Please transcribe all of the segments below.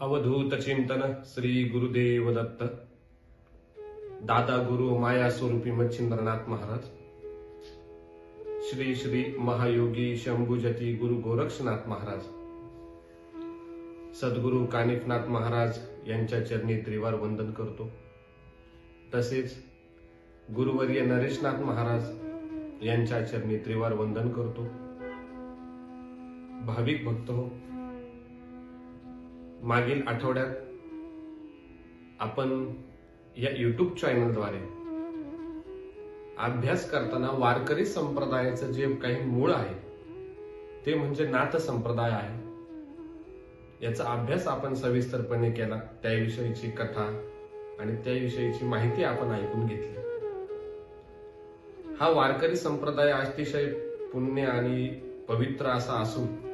अवधूत चिंतन श्री गुरुदेव दत्त दादा गुरु माया स्वरूपी मच्छिंद्रनाथ महाराज. श्री श्री महायोगी शंभुजती गुरु गोरक्षनाथ महाराज. सद्गुरु कानिफनाथ महाराज यांच्या चरणी त्रिवार वंदन करतो. तसेच गुरुवर्य नरेशनाथ महाराज यांच्या चरणी त्रिवार वंदन करतो. भाविक भक्त हो मागील आठवड्यात आपण या युट्यूब चॅनलद्वारे अभ्यास करताना वारकरी संप्रदायाचं जे काही मूळ आहे ते म्हणजे नाथ संप्रदाय आहे. याचा अभ्यास आपण सविस्तरपणे केला त्याविषयीची कथा आणि त्याविषयीची माहिती आपण ऐकून घेतली. हा वारकरी संप्रदाय अतिशय पुण्य आणि पवित्र असा असून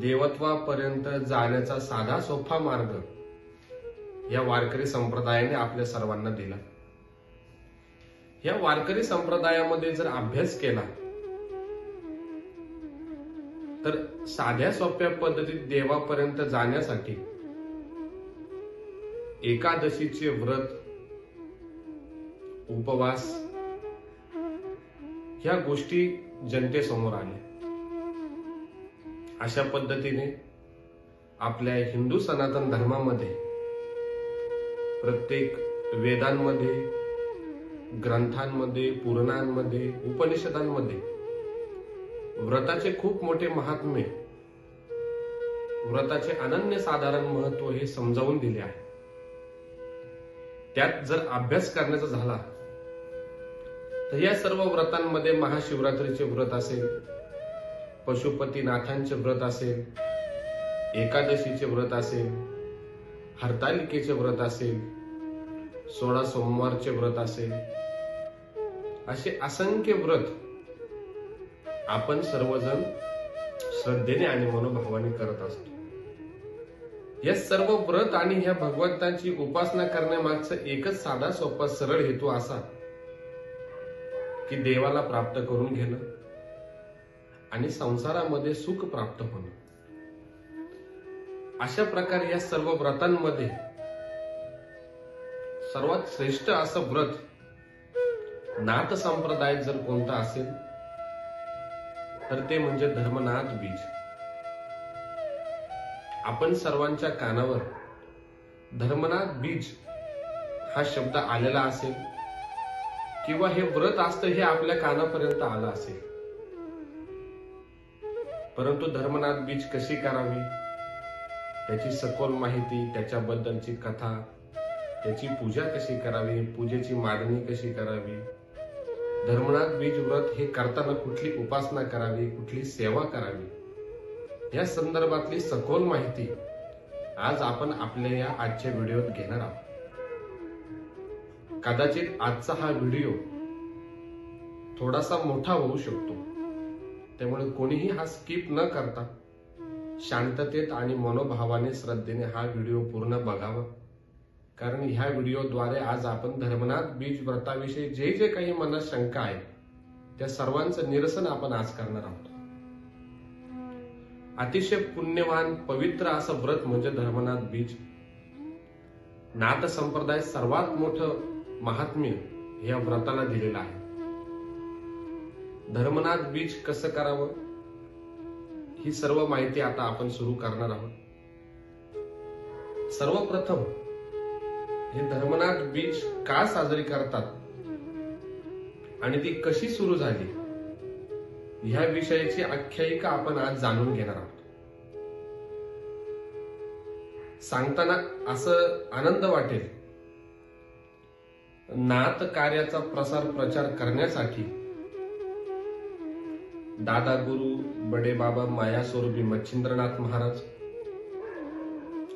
देवत्वापर्यंत जाण्याचा साधा सोपा मार्ग या वारकरी संप्रदायाने आपल्या सर्वांना दिला. या वारकरी संप्रदायामध्ये जर अभ्यास केला तर साध्या सोप्या पद्धतीत देवापर्यंत जाण्यासाठी एकादशीचे व्रत उपवास ह्या गोष्टी जनतेसमोर आल्या. अशा पद्धतीने आपल्या हिंदू सनातन धर्मामध्ये प्रत्येक वेदांमध्ये ग्रंथांमध्ये पुराणांमध्ये उपनिषदांमध्ये व्रताचे खूप मोठे महात्म्य व्रताचे अनन्य साधारण महत्त्व हे समजावून दिले आहे. त्यात जर अभ्यास करण्याचा झाला तर या सर्व व्रतांमध्ये महाशिवरात्रीचे व्रत असेल पशुपतीनाथांचे व्रत असेल एकादशीचे व्रत असेल हरतालिकेचे व्रत असेल सोळा सोमवारचे व्रत असेल असे असंख्य व्रत आपण सर्वजण श्रद्धेने आणि मनोभावाने करत असतो. या सर्व व्रत आणि ह्या भगवंताची उपासना करण्यामागचा एकच साधा सोपा सरळ हेतू असा की देवाला प्राप्त करून घेणं. आणि संसारामध्ये सुख प्राप्त होणं. अशा प्रकारे या सर्व व्रतांमध्ये सर्वात श्रेष्ठ असं व्रत नाथ संप्रदाय जर कोणता असेल तर ते म्हणजे धर्मनाथ बीज. आपण सर्वांच्या कानावर धर्मनाथ बीज हा शब्द आलेला असेल किंवा हे व्रत असतं हे आपल्या कानापर्यंत आलं असेल. परंतु धर्मनाथ बीज कशी करावी? त्याची सखोल माहिती त्याच्याबद्दलची कथा त्याची पूजा कशी करावी पूजेची मांडणी कशी करावी? धर्मनाथ बीज व्रत हे करताना कुठली उपासना करावी कुठली सेवा करावी? या संदर्भातली सखोल माहिती आज आपण आपल्या या आजच्या व्हिडिओत घेणार आहोत. कदाचित आजचा हा व्हिडिओ थोडासा मोठा होऊ शकतो. त्यामुळे कोणीही हा स्किप न करता शांततेत आणि मनोभावाने श्रद्धेने हा व्हिडिओ पूर्ण बघावा. कारण ह्या व्हिडिओद्वारे आज आपण धर्मनाथ बीज व्रताविषयी जे जे काही मनात शंका आहे त्या सर्वांचं निरसन आपण आज करणार आहोत. अतिशय पुण्यवान पवित्र असं व्रत म्हणजे धर्मनाथ बीज. नाथ संप्रदाय सर्वात मोठं महात्म्य या व्रताला दिलेलं आहे. धर्मनाथ बीज कसं करावं? ही सर्व माहिती आता आपण सुरू करणार आहोत. सर्वप्रथम हे धर्मनाथ बीज का साजरी करतात? आणि ती कशी सुरू झाली? ह्या विषयाची आख्यायिका आपण आज जाणून घेणार आहोत. सांगताना असं आनंद वाटेल. नाथ कार्याचा प्रसार प्रचार करण्यासाठी दादा गुरु बडे बाबा माया स्वरूपी मच्छिंद्रनाथ महाराज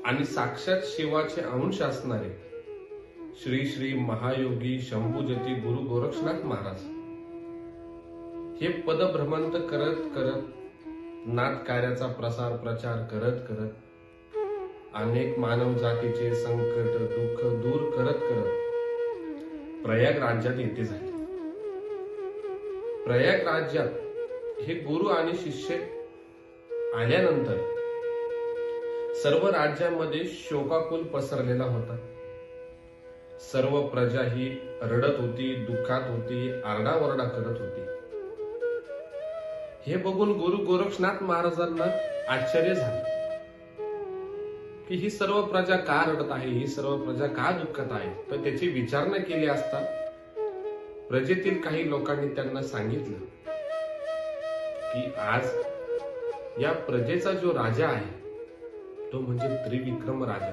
आणि साक्षात शिवाचे अंश असणारे श्री श्री महायोगी शंभूजती गुरु गोरक्षनाथ महाराज. हे पदभ्रमंत करत करत नाथ कार्याचा प्रसार प्रचार करत करत अनेक मानव जातीचे संकट दुःख दूर करत करत प्रयाग राज्यात येथे झाले. प्रयाग राज्यात हे गुरु आणि शिष्य आल्यानंतर सर्व राज्यामध्ये शोकाकुल पसरलेला होता. सर्व प्रजा ही रडत होती दुःखात होती आरडाओरडा करत होती. हे बघून गुरु गोरक्षनाथ महाराजांना आश्चर्य झाले. की ही सर्व प्रजा का रडत आहे ही सर्व प्रजा का दुःखात आहे? तर त्याची विचारणा केली असता प्रजेतील काही लोकांनी त्यांना सांगितलं की आज या प्रजेचा जो राजा आहे तो म्हणजे त्रिविक्रम राजा.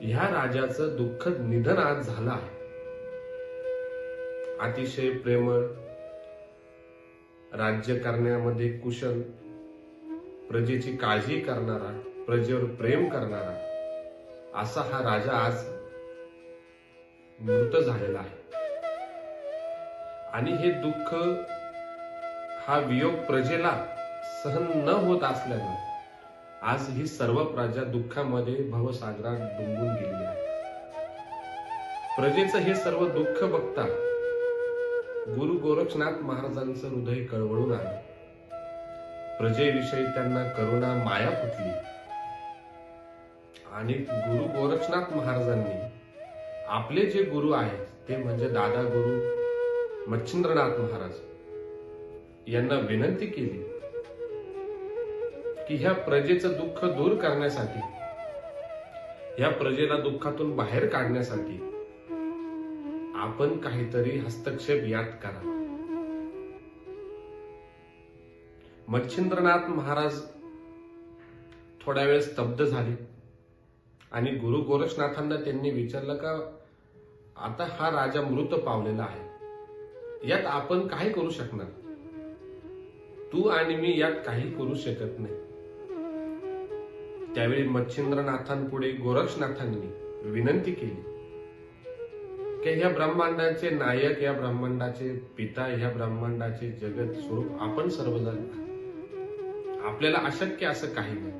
ह्या राजाचं दुःखद निधन आज झालं आहे. अतिशय प्रेमळ राज्य करण्यामध्ये कुशल प्रजेची काळजी करणारा प्रजेवर प्रेम करणारा असा हा राजा आज मृत झालेला आहे. आणि हे दुःख हा वियोग प्रजेला सहन न होत असल्यानं आज ही सर्व प्रजा दुःखामध्ये भवसागरात डुंबून गेली आहे. प्रजेचं हे सर्व दुःख बघता गुरु गोरक्षनाथ महाराजांचं हृदय कळवळून आलं. प्रजेविषयी त्यांना करुणा माया फुटली. आणि गुरु गोरक्षनाथ महाराजांनी आपले जे गुरु आहेत ते म्हणजे दादा गुरु मच्छिंद्रनाथ महाराज. यांना विनंती केली की ह्या प्रजेचं दुःख दूर करण्यासाठी ह्या प्रजेला दुःखातून बाहेर काढण्यासाठी आपण काहीतरी हस्तक्षेप यात करा. मच्छिंद्रनाथ महाराज थोड्या वेळ स्तब्ध झाले आणि गुरु गोरक्षनाथांना त्यांनी विचारलं का आता हा राजा मृत पावलेला आहे. यात आपण काय करू शकणार? तू आणि मी यात काही करू शकत नाही. त्यावेळी मच्छिंद्रनाथांपुढे गोरक्षनाथांनी विनंती केली. की ह्या ब्रह्मांडाचे नायक या ब्रह्मांडाचे पिता ह्या ब्रह्मांडाचे जगत स्वरूप आपण सर्वजण आपल्याला अशक्य असं काही नाही.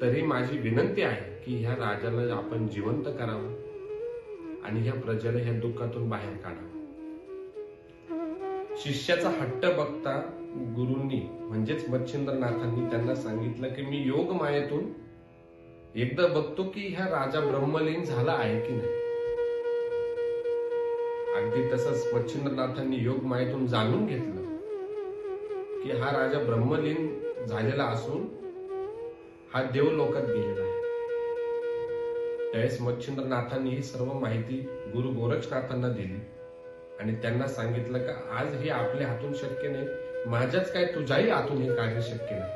तरी माझी विनंती आहे की ह्या राजाला आपण जिवंत करावं आणि ह्या प्रजेला ह्या दुःखातून बाहेर काढावं. शिष्याचा हट्ट बघता गुरूंनी म्हणजेच मच्छिंद्रनाथांनी त्यांना सांगितलं की मी योग मायेतून एकदा बघतो की ह्या राजा ब्रह्मलीन झाला आहे की नाही. अगदी तसंच मच्छिंद्रनाथांनी योग मायेतून जाणून घेतलं की हा राजा ब्रह्मलीन झालेला असून हा देव लोकात गेलेला आहे. त्यावेळेस मच्छिंद्रनाथांनी ही सर्व माहिती गुरु गोरक्षनाथांना दिली. आणि त्यांना सांगितलं का आज हे आपल्या हातून शक्य नाही. माझ्याच काय तुझ्याही हातून हे कार्य शक्य नाही.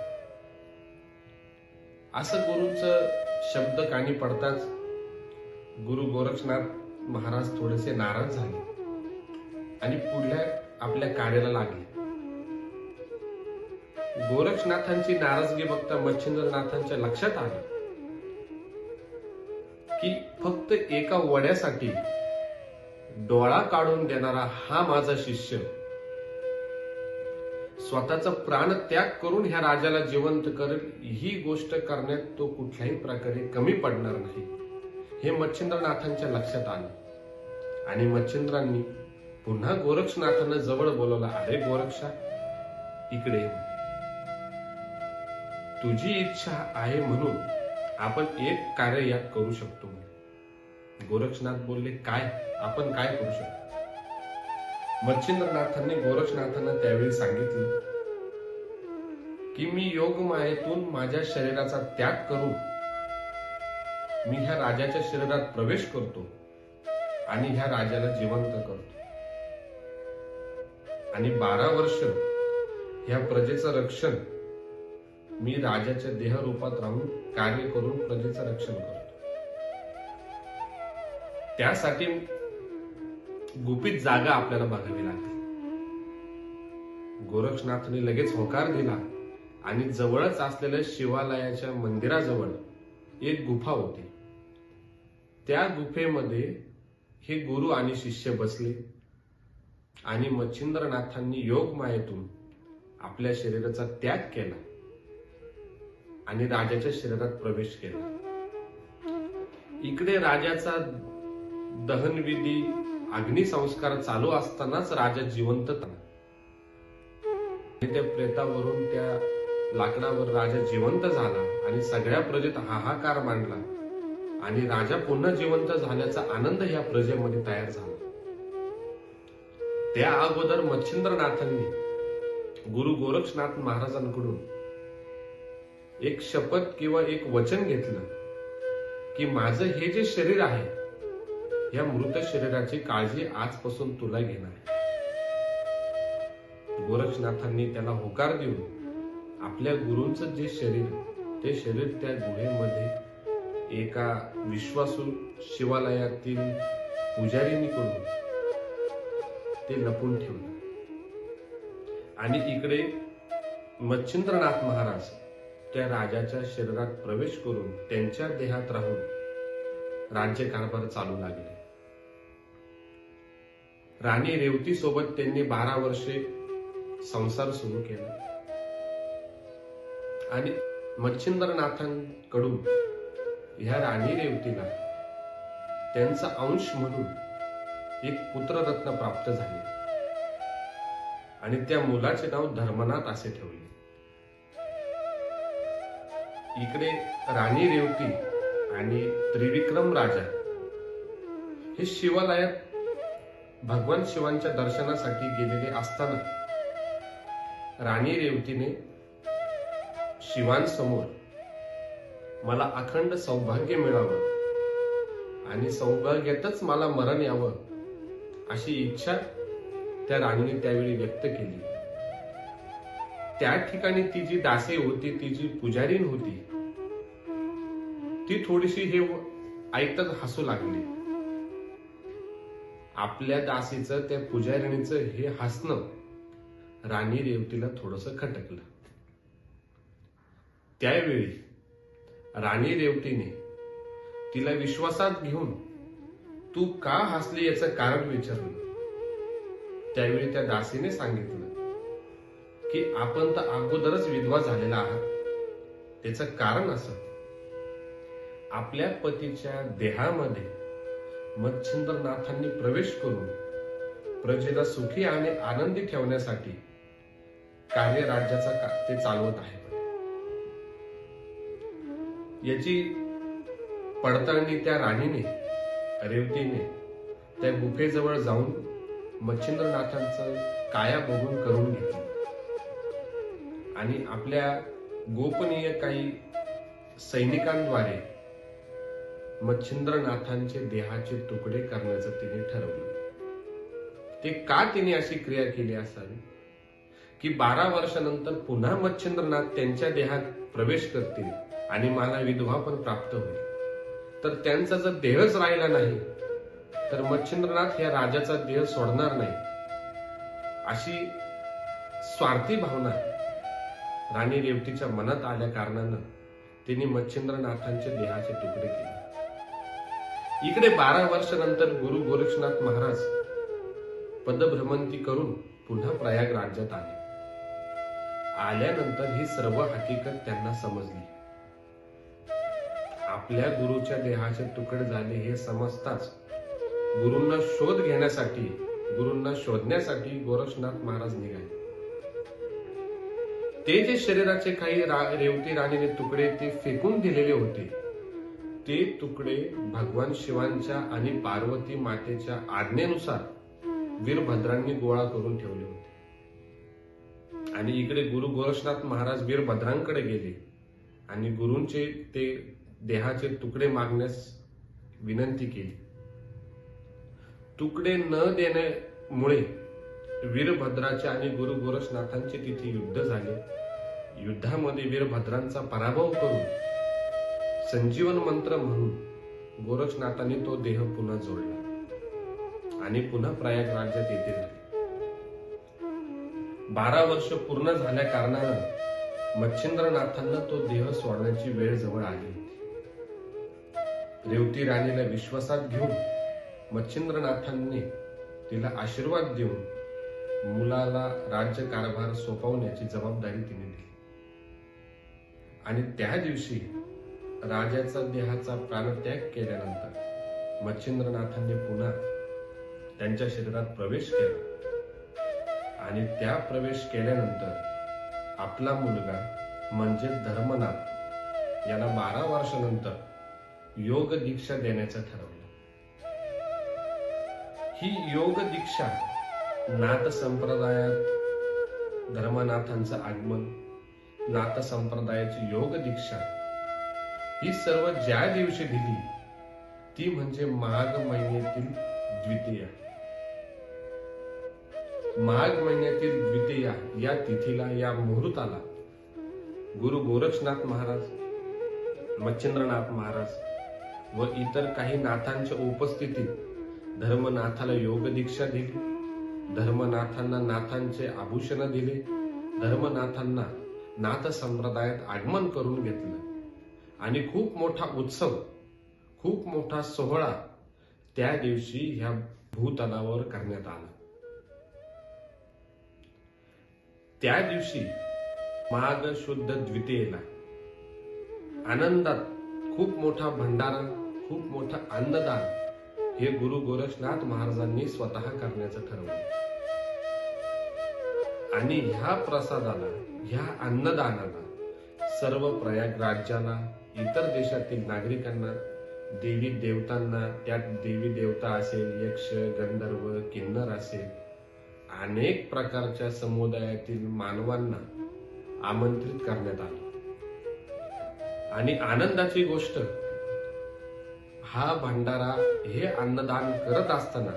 असं गुरुचं शब्द कानी पडताच गुरु गोरक्षनाथ महाराज थोडेसे नाराज झाले आणि पुढल्या आपल्या कार्याला लागले. गोरक्षनाथांची नाराजगी बघता मच्छिंद्रनाथांच्या लक्षात आलं की फक्त एका वड्यासाठी डोळा काढून देणारा हा माझा शिष्य. स्वतःचा प्राण त्याग करून ह्या राजाला जिवंत करेल ही गोष्ट करण्यात तो कुठल्याही प्रकारे कमी पडणार नाही. हे मच्छिंद्रनाथांच्या लक्षात आलं. आणि मच्छिंद्रांनी पुन्हा गोरक्षनाथांना जवळ बोलवला अरे गोरक्षा इकडे तुझी इच्छा आहे म्हणून आपण एक कार्य यात करू शकतो. गोरक्षनाथ बोलले काय? आपण काय करू शकतो? मच्छिंद्रनाथांनी गोरक्षनाथांना त्यावेळी सांगितलं की मी योग मायेतून माझ्या शरीराचा त्याग करून मी ह्या राजाच्या शरीरात प्रवेश करतो आणि ह्या राजाला जिवंत करतो. आणि बारा वर्ष ह्या प्रजेचं रक्षण मी राजाच्या देहरूपात राहून कार्य करून प्रजेचं रक्षण करतो. त्यासाठी गुपित जागा आपल्याला बघावी लागते. गोरक्षनाथने लगेच होकार दिला आणि जवळच असलेल्या शिवालयाच्या मंदिराजवळ एक गुफा होती. त्या गुफेमध्ये हे गुरु आणि शिष्य बसले आणि मच्छिंद्रनाथांनी योग मायेतून आपल्या शरीराचा त्याग केला आणि राजाच्या शरीरात प्रवेश केला. इकडे राजाचा दहनविधी अग्निसंस्कार चालू असतानाच राजा जिवंत त्या प्रेतावरून त्या लाकडावर राजा जिवंत झाला आणि सगळ्या प्रजेत हाहाकार मांडला. आणि राजा पुन्हा जिवंत झाल्याचा आनंद या प्रजेमध्ये तयार झाला. त्या अगोदर मच्छिंद्रनाथांनी गुरु गोरक्षनाथ महाराजांकडून एक शपथ किंवा एक वचन घेतलं की माझं हे जे शरीर आहे या मृत शरीराची काळजी आजपासून तुला घेणार गोरक्षनाथांनी त्याला होकार देऊन आपल्या गुरूंच जे शरीर ते शरीर त्या गुहेमध्ये एका विश्वासू शिवालयातील पुजारीनीकडून ते लपून ठेवलं. आणि इकडे मच्छिंद्रनाथ महाराज त्या राजाच्या शरीरात प्रवेश करून त्यांच्या देहात राहून राज्यकारभार चालू लागले. राणी रेवती सोबत त्यांनी बारा वर्षे संसार सुरू केला. आणि मच्छिंद्रनाथांकडून ह्या राणी रेवतीला त्यांचा अंश म्हणून एक पुत्ररत्न प्राप्त झाले. आणि त्या मुलाचे नाव धर्मनाथ असे ठेवले. इकडे राणी रेवती आणि त्रिविक्रम राजा हे शिवालयात भगवान शिवांच्या दर्शनासाठी गेलेले असताना राणी रेवतीने शिवांसमोर मला अखंड सौभाग्य मिळावं आणि सौभाग्यातच मला मरण यावं अशी इच्छा त्या राणीने त्यावेळी व्यक्त केली. त्या ठिकाणी ती जी दासी होती ती जी पुजारीन होती ती थोडीशी हे ऐकताच हसू लागली. आपल्या दासीचं त्या पुजारिणीचं हे हसणं राणी रेवतीला थोडस खटकलं. त्यावेळी राणी रेवतीने तिला विश्वासात घेऊन तू का हसली याचं कारण विचारलं? त्यावेळी त्या दासीने सांगितलं की आपण तर अगोदरच विधवा झालेला आहात. त्याचं कारण असं आपल्या पतीच्या देहामध्ये मच्छिंद्रनाथांनी प्रवेश करून प्रजेला सुखी आणि आनंदी ठेवण्यासाठी कार्य राज्याचा का- ते चालवत आहे याची पडताळणी त्या राणीने रेवतीने त्या गुफेजवळ जाऊन मच्छिंद्रनाथांचं काया बघून करून घेतली. आणि आपल्या गोपनीय काही सैनिकांद्वारे मच्छिंद्रनाथांचे देहाचे तुकडे करण्याचं तिने ठरवलं. ते का तिने अशी क्रिया केली असावी? की बारा वर्षानंतर पुन्हा मच्छिंद्रनाथ त्यांच्या देहात प्रवेश करतील आणि मला विधवा पण प्राप्त होईल? तर त्यांचा जर देहच राहिला नाही तर मच्छिंद्रनाथ या राजाचा देह सोडणार नाही. अशी स्वार्थी भावना राणी रेवतीच्या मनात आल्या कारणानं तिने मच्छिंद्रनाथांच्या देहाचे तुकडे केले. इकडे बारा वर्षानंतर गुरु गोरक्षनाथ महाराज पदभ्रमंती करून पुन्हा प्रयाग राज्यात आले. आल्यानंतर ही सर्व हकीकत त्यांना समजली. आपल्या गुरुच्या देहाचे तुकडे झाले हे समजताच गुरुंना शोध घेण्यासाठी गुरुंना शोधण्यासाठी गोरक्षनाथ महाराज निघाले. ते जे शरीराचे काही रेवती राणीने तुकडे ते फेकून दिलेले होते ते तुकडे भगवान शिवांच्या आणि पार्वती मातेच्या आज्ञेनुसार वीरभद्रांनी गोळा करून ठेवले होते. आणि इकडे गुरु गोरक्षनाथ महाराज वीरभद्रांकडे गेले आणि गुरूंचे ते देहाचे तुकडे मागण्यास विनंती केली. तुकडे न देण्यामुळे वीरभद्राचे आणि गुरु गोरक्षनाथांचे तिथे युद्ध झाले. युद्धामध्ये वीरभद्रांचा पराभव करून संजीवन मंत्र म्हणून गोरक्षनाथाने तो देह पुन्हा जोडला. आणि पुन्हा प्रयाग राज्यात येथे झाले बारा वर्ष पूर्ण झाल्या कारणानं मच्छिंद्रनाथांना तो देह सोडण्याची वेळ जवळ आली होती. रेवती राणीला विश्वासात घेऊन मच्छिंद्रनाथांनी तिला आशीर्वाद देऊन मुलाला राज्यकारभार सोपवण्याची जबाबदारी तिने दिली. आणि त्या दिवशी राजाचा देहाचा प्राणत्याग केल्यानंतर मच्छिंद्रनाथांनी पुन्हा त्यांच्या शरीरात प्रवेश केला. आणि त्या प्रवेश केल्यानंतर आपला मुलगा म्हणजे धर्मनाथ याला बारा वर्षानंतर योग दीक्षा देण्याचं ठरवलं. ही योग दीक्षा नाथ संप्रदायात धर्मनाथांचं आगमन नाथ संप्रदायाची योग दीक्षा ही सर्व ज्या दिवशी दिली ती म्हणजे माघ महिन्यातील द्वितीया. माघ महिन्यातील द्वितीया या तिथीला या मुहूर्ताला गुरु गोरक्षनाथ महाराज मच्छिंद्रनाथ महाराज व इतर काही नाथांच्या उपस्थितीत धर्मनाथाला योग दीक्षा दिली धर्मनाथांना नाथांचे आभूषण दिले धर्मनाथांना नाथ संप्रदायात आगमन करून घेतलं. आणि खूप मोठा उत्सव खूप मोठा सोहळा त्या दिवशी ह्या भूतलावर करण्यात आला. त्या दिवशी माघ शुद्ध द्वितीयेला आनंदात खूप मोठा भंडारा खूप मोठा अन्नदान हे गुरु गोरक्षनाथ महाराजांनी स्वतः करण्याचं ठरवलं. आणि ह्या प्रसादाला ह्या अन्नदानाला सर्व प्रयाग राज्याला इतर देशातील नागरिकांना देवी देवतांना त्यात देवी देवता असेल यक्ष गंधर्व किन्नर असेल अनेक प्रकारच्या समुदायातील मानवांना आमंत्रित करण्यात आलं. आणि आनंदाची गोष्ट हा भंडारा हे अन्नदान करत असताना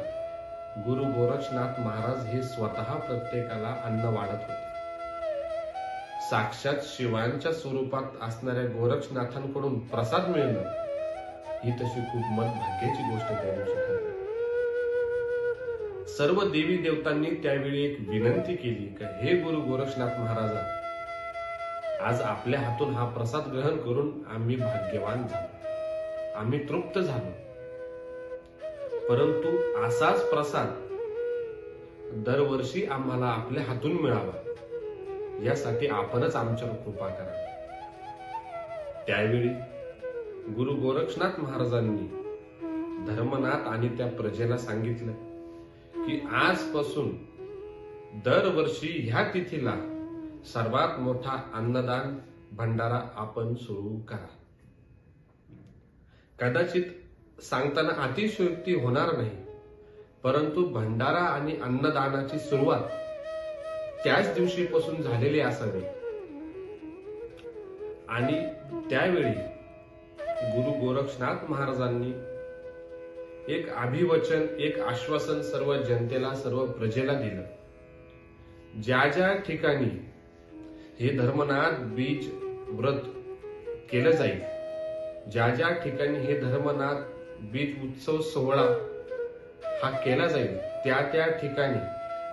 गुरु गोरक्षनाथ महाराज हे स्वतः प्रत्येकाला अन्न वाढत होते. साक्षात शिवांच्या स्वरूपात असणाऱ्या गोरक्षनाथांकडून प्रसाद मिळणं ही तशी खूप मन भाग्याची गोष्ट त्या दिवशी सर्व देवी देवतांनी त्यावेळी एक विनंती केली का हे गुरु गोरक्षनाथ महाराजा आज आपल्या हातून हा प्रसाद ग्रहण करून आम्ही भाग्यवान झालो. आम्ही तृप्त झालो. परंतु असाच प्रसाद दरवर्षी आम्हाला आपल्या हातून मिळावा. यासाठी आपणच आमच्यावर कृपा करा. त्यावेळी गुरु गोरक्षनाथ महाराजांनी धर्मनाथ आणि त्या प्रजेला सांगितलं की आजपासून दरवर्षी ह्या तिथीला सर्वात मोठा अन्नदान भंडारा आपण सुरू करा. कदाचित सांगताना अतिशयोक्ती होणार नाही परंतु भंडारा आणि अन्नदानाची सुरुवात त्याच दिवशीपासून झालेले असावी आणि त्यावेळी गुरु गोरक्षनाथ महाराजांनी एक अभिवचन एक आश्वासन सर्व जनतेला सर्व प्रजेला दिलं. ज्या ज्या ठिकाणी हे धर्मनाथ बीज व्रत केलं जाईल ज्या ज्या ठिकाणी हे धर्मनाथ बीज उत्सव सोहळा हा केला जाईल त्या त्या ठिकाणी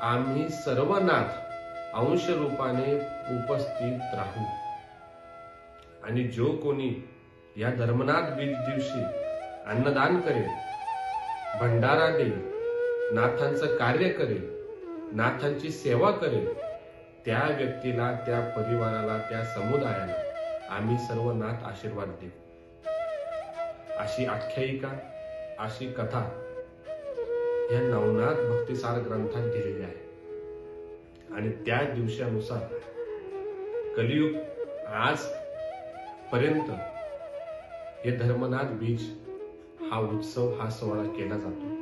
आम्ही सर्व नाथ अंश रूपाने उपस्थित राहू. आणि जो कोणी या धर्मनाथ बीज दिवशी अन्नदान करेल भंडारा देईल नाथांचं कार्य करेल नाथांची सेवा करेल त्या व्यक्तीला त्या परिवाराला त्या समुदायाला आम्ही सर्व नाथ आशीर्वाद देऊ. अशी आख्यायिका अशी कथा या नवनाथ भक्तिसार ग्रंथात दिलेली आहे. आणि त्या दिवसानुसार कलियुग आज पर्यंत हे धर्मनाथ बीज हा उत्सव हा सोहळा केला जातो.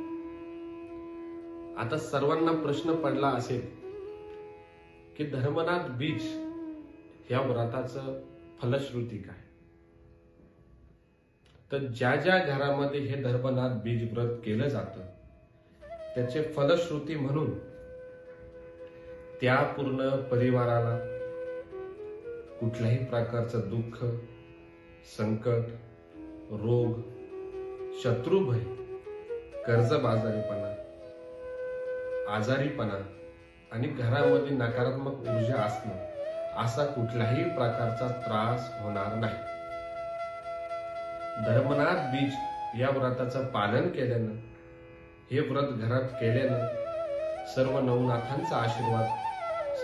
आता सर्वांना प्रश्न पडला असेल की धर्मनाथ बीज ह्या व्रताचं फलश्रुती काय? तर ज्या ज्या घरामध्ये हे धर्मनाथ बीज व्रत केलं जातं त्याचे फलश्रुती म्हणून त्या पूर्ण परिवाराला कुठल्याही प्रकारचं दुःख संकट रोग शत्रुभय कर्जबाजारीपणा आजारीपणा आणि घरामध्ये नकारात्मक ऊर्जा असणं असा कुठल्याही प्रकारचा त्रास होणार नाही. धर्मनाथ बीज या व्रताचं पालन केल्यानं हे व्रत घरात केल्यानं सर्व नवनाथांचा आशीर्वाद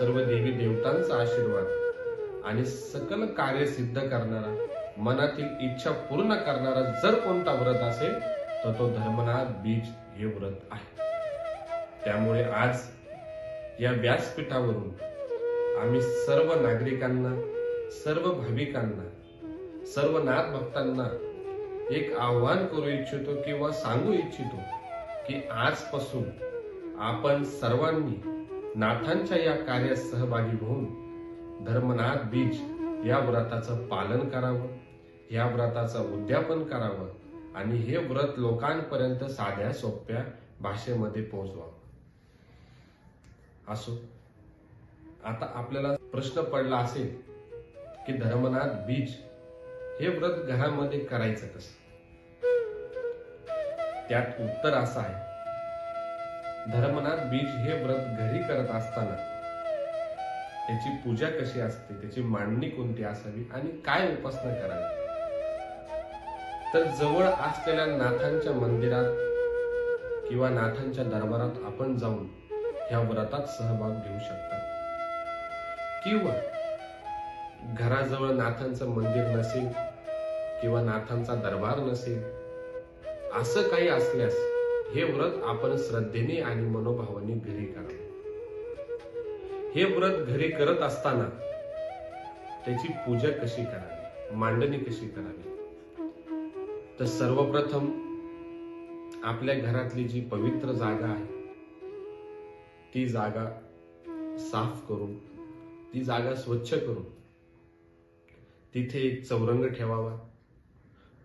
सर्व देवी देवतांचा आशीर्वाद. आणि सकल कार्य सिद्ध करणारा मनातील इच्छा पूर्ण करणारा जर कोणता व्रत असेल तर तो धर्मनाथ बीज हे व्रत आहे. त्यामुळे आज या व्यासपीठावरून आम्ही सर्व नागरिकांना सर्व भाविकांना सर्व नाथ भक्तांना एक आव्हान करू इच्छितो किंवा सांगू इच्छितो की आजपासून आपण सर्वांनी नाथांच्या या कार्यात सहभागी होऊन धर्मनाथ बीज या व्रताचं पालन करावं या व्रताचं उद्यापन करावं आणि हे व्रत लोकांपर्यंत साध्या सोप्या भाषेमध्ये पोहोचवावं. असो आता आपल्याला प्रश्न पडला असेल की धर्मनाथ बीज हे व्रत घरामध्ये करायचं कसं? त्यात उत्तर असं आहे धर्मनाथ बीज हे व्रत घरी करत असताना त्याची पूजा कशी असते त्याची मांडणी कोणती असावी आणि काय उपासना करावी? तर जवळ असलेल्या नाथांच्या मंदिरात किंवा नाथांच्या दरबारात आपण जाऊन ह्या व्रतात सहभाग घेऊ शकता. किंवा घराजवळ नाथांचं मंदिर नसेल किंवा नाथांचा दरबार नसेल असं काही असल्यास हे व्रत आपण श्रद्धेने आणि मनोभावाने घरी करावे हे व्रत घरी करत असताना त्याची पूजा कशी करावी? मांडणी कशी करावी? तर सर्वप्रथम आपल्या घरातली जी पवित्र जागा आहे ती जागा साफ करून ती जागा स्वच्छ करून तिथे एक चौरंग ठेवावा.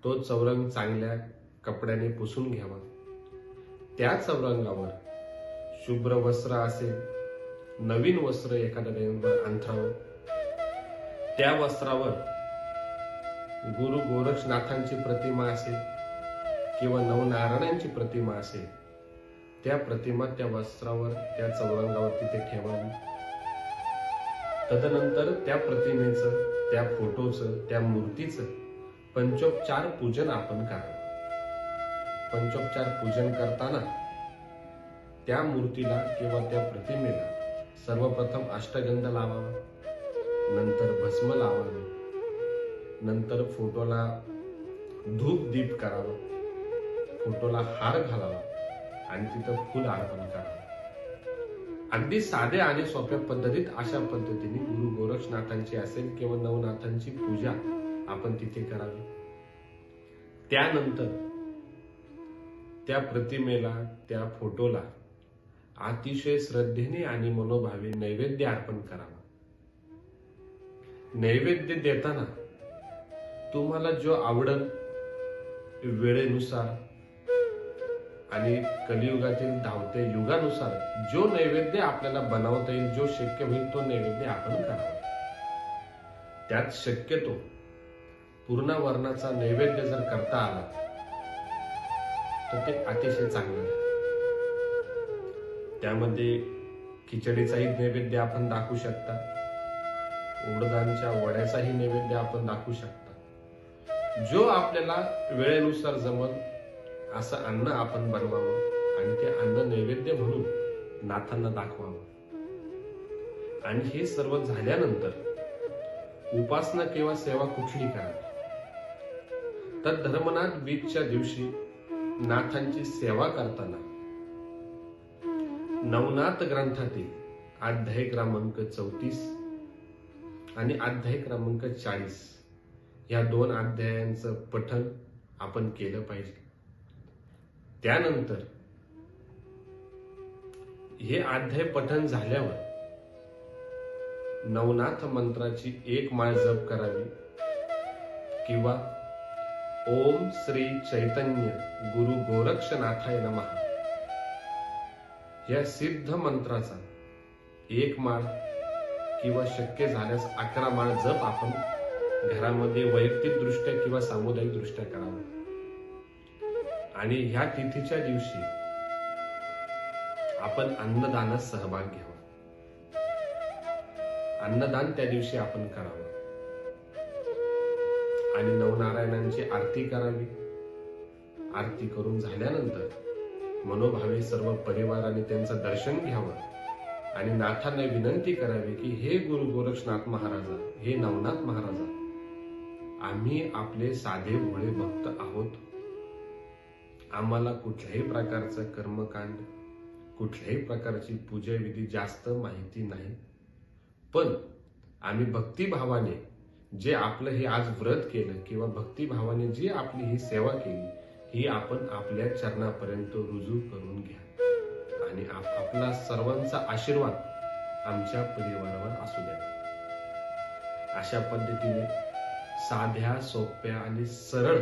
तो चौरंग चांगल्या कपड्याने पुसून घ्यावा. त्या चौरंगावर शुभ्र वस्त्र असेल नवीन वस्त्र एखाद्या वेळेवर अंथरावं त्या वस्त्रावर गुरु गोरक्षनाथांची प्रतिमा असेल किंवा नवनारायणांची प्रतिमा असेल त्या प्रतिमा त्या वस्त्रावर त्या चौरंगावर तिथे ठेवावी. तदनंतर त्या प्रतिमेचं त्या फोटोचं त्या मूर्तीचं पंचोपचार पूजन आपण करावं. पंचोपचार पूजन करताना त्या मूर्तीला किंवा त्या प्रतिमेला सर्वप्रथम अष्टगंध लावावा नंतर भस्म लावावे नंतर फोटोला धूप दीप करावं फोटोला हार घालावा आणि तिथं फुल अर्पण करावं. अगदी साध्या आणि सोप्या पद्धतीत अशा पद्धतीने गुरु गोरक्षनाथांची असेल किंवा नवनाथांची पूजा आपण तिथे करावी. त्यानंतर त्या प्रतिमेला त्या फोटोला अतिशय श्रद्धेने आणि मनोभावे नैवेद्य अर्पण करावा. नैवेद्य देताना तुम्हाला जो आवडल वेळेनुसार आणि कलियुगातील धावते युगानुसार जो नैवेद्य आपल्याला बनवता येईल जो शक्य होईल तो नैवेद्य आपण करावा. त्यात शक्यतो पूर्ण वर्णाचा नैवेद्य जर करता आला तर ते अतिशय चांगलं आहे. त्यामध्ये खिचडीचाही नैवेद्य आपण दाखवू शकता. उडदांच्या वड्याचाही नैवेद्य आपण दाखवू शकता. जो आपल्याला वेळेनुसार जमल असं अन्न आपण बनवावं आणि ते अन्न नैवेद्य म्हणून नाथांना दाखवावं. आणि हे सर्व झाल्यानंतर उपासना किंवा सेवा कुठली करावी तर धर्मनाथ बीजच्या दिवशी नाथांची सेवा करताना. नवनाथ ग्रंथातील अध्याय क्रमांक चौतीस आणि अध्याय क्रमांक चाळीस या दोन अध्यायांचं पठन आपण केलं पाहिजे. त्यानंतर हे अध्याय पठन झाल्यावर नवनाथ मंत्राची एक माळ जप करावी किंवा ओम श्री चैतन्य गुरु गोरक्षनाथाय नमः. या सिद्ध मंत्राचा एक माळ किंवा शक्य झाल्यास अकरा माळ जप आपण घरामध्ये वैयक्तिक दृष्ट्या किंवा सामुदायिक दृष्ट्या करावा. आणि ह्या तिथीच्या दिवशी आपण अन्नदानात सहभाग घ्यावा. अन्नदान त्या दिवशी आपण करावं. आणि नवनारायणांची आरती करावी. आरती करून झाल्यानंतर मनोभावे सर्व परिवाराने त्यांचं दर्शन घ्यावं आणि नाथांना विनंती करावी की हे गुरु गोरक्षनाथ महाराजा हे नवनाथ महाराजा आम्ही आपले साधे भोळे भक्त आहोत. आम्हाला कुठल्याही प्रकारचं कर्मकांड कुठल्याही प्रकारची पूजाविधी जास्त माहिती नाही. पण आम्ही भक्तिभावाने जे आपलं हे आज व्रत केलं किंवा भक्तिभावाने जी आपली ही सेवा केली ही आपण आपल्या चरणापर्यंत रुजू करून घ्या. आणि आप- आपला सर्वांचा आशीर्वाद आमच्या परिवारावर असू द्या. अशा पद्धतीने साध्या सोप्या आणि सरळ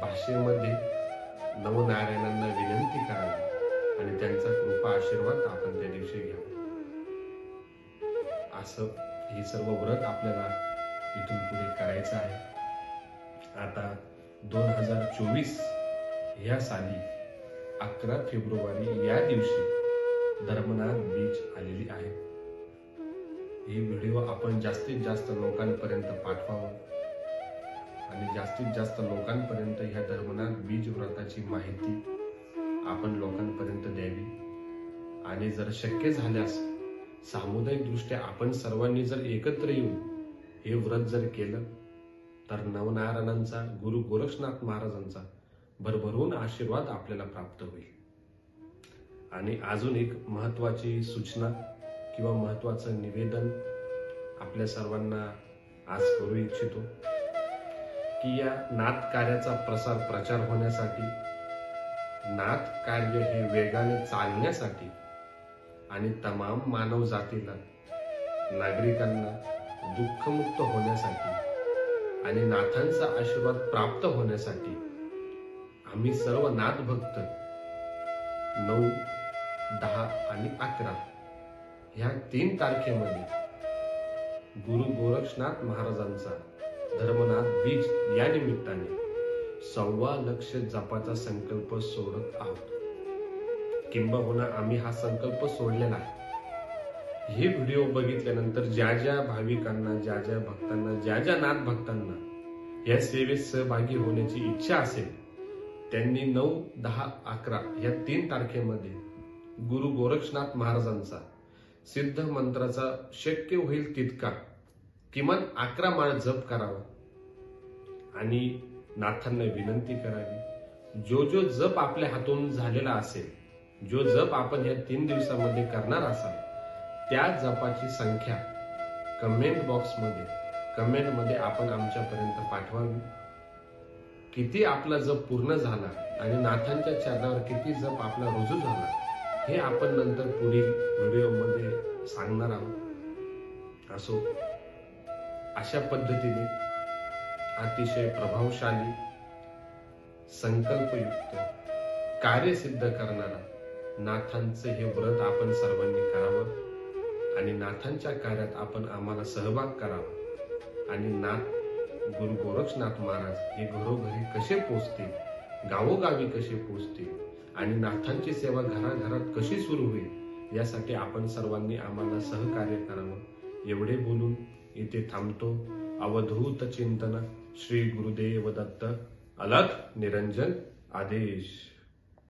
भाषेमध्ये नवनारायणांना विनंती करावी आणि त्यांचा कृपा आशीर्वाद आपण त्या दिवशी घ्यावा. असं हे सर्व व्रत आपल्याला इथून पुढे करायचं आहे. आता दोन हजार चोवीस ह्या साली अकरा फेब्रुवारी या दिवशी धर्मनाथ बीच आलेली आहे. ही व्हिडिओ आपण जास्तीत जास्त लोकांपर्यंत पाठवावं. आणि जास्तीत जास्त लोकांपर्यंत ह्या धर्मनाथ बीज व्रताची माहिती आपण लोकांपर्यंत द्यावी. आणि जर शक्य झाल्यास सामुदायिकदृष्ट्या आपण सर्वांनी जर एकत्र येऊन हे व्रत जर केलं तर नवनारायणांचा गुरु गोरक्षनाथ महाराजांचा भरभरून आशीर्वाद आपल्याला प्राप्त होईल. आणि अजून एक महत्वाची सूचना किंवा महत्वाचं निवेदन आपल्या सर्वांना आज करू इच्छितो की या नाथ कार्याचा प्रसार प्रचार होण्यासाठी नाथ कार्य हे वेगाने चालण्यासाठी आणि तमाम मानव जातीला नागरिकांना दुःखमुक्त होण्यासाठी आणि नाथांचा आशीर्वाद प्राप्त होण्यासाठी आम्ही सर्व नाथ भक्त नऊ दहा आणि अकरा ह्या तीन तारखेमध्ये गुरु गोरक्षनाथ महाराजांचा धर्मनाथ बीज या निमित्ताने सव्वा लक्ष जपाचा संकल्प सोडत आहोत. किंबहुना आम्ही हा संकल्प सोडलेला आहे. हे व्हिडिओ बघितल्यानंतर ज्या ज्या भाविकांना ज्या ज्या भक्तांना ज्या ज्या नाथ भक्तांना या सेवेत सहभागी होण्याची इच्छा असेल त्यांनी नऊ दहा अकरा या तीन तारखेमध्ये गुरु गोरक्षनाथ महाराजांचा सिद्ध मंत्राचा शक्य होईल तितका किमान अकरा माळ जप करावा आणि नाथांना विनंती करावी. जो जो जप आपल्या हातून झालेला असेल जो जप आपण या तीन दिवसामध्ये करणार असाल त्या जपाची संख्या कमेंट बॉक्समध्ये कमेंटमध्ये आपण आमच्यापर्यंत पाठवावी. किती आपला जप पूर्ण झाला आणि नाथांच्या चरणावर किती जप आपला रुजू झाला हे आपण नंतर पुढील व्हिडिओमध्ये सांगणार आहोत. असो अशा पद्धतीने अतिशय प्रभावशाली संकल्पयुक्त कार्यसिद्ध करणारा नाथांचं हे व्रत आपण सर्वांनी करावं आणि नाथांच्या कार्यात आपण आम्हाला सहभाग करावा. आणि नाथ गुरु गोरक्षनाथ महाराज हे घरोघरी कसे पोचतील गावोगावी कसे पोचतील आणि नाथांची सेवा घराघरात कशी सुरू होईल यासाठी आपण सर्वांनी आम्हाला सहकार्य करावं. एवढे बोलून इथे थांबतो. अवधूत चिंतन श्री गुरुदेव दत्त अलग निरंजन आदेश.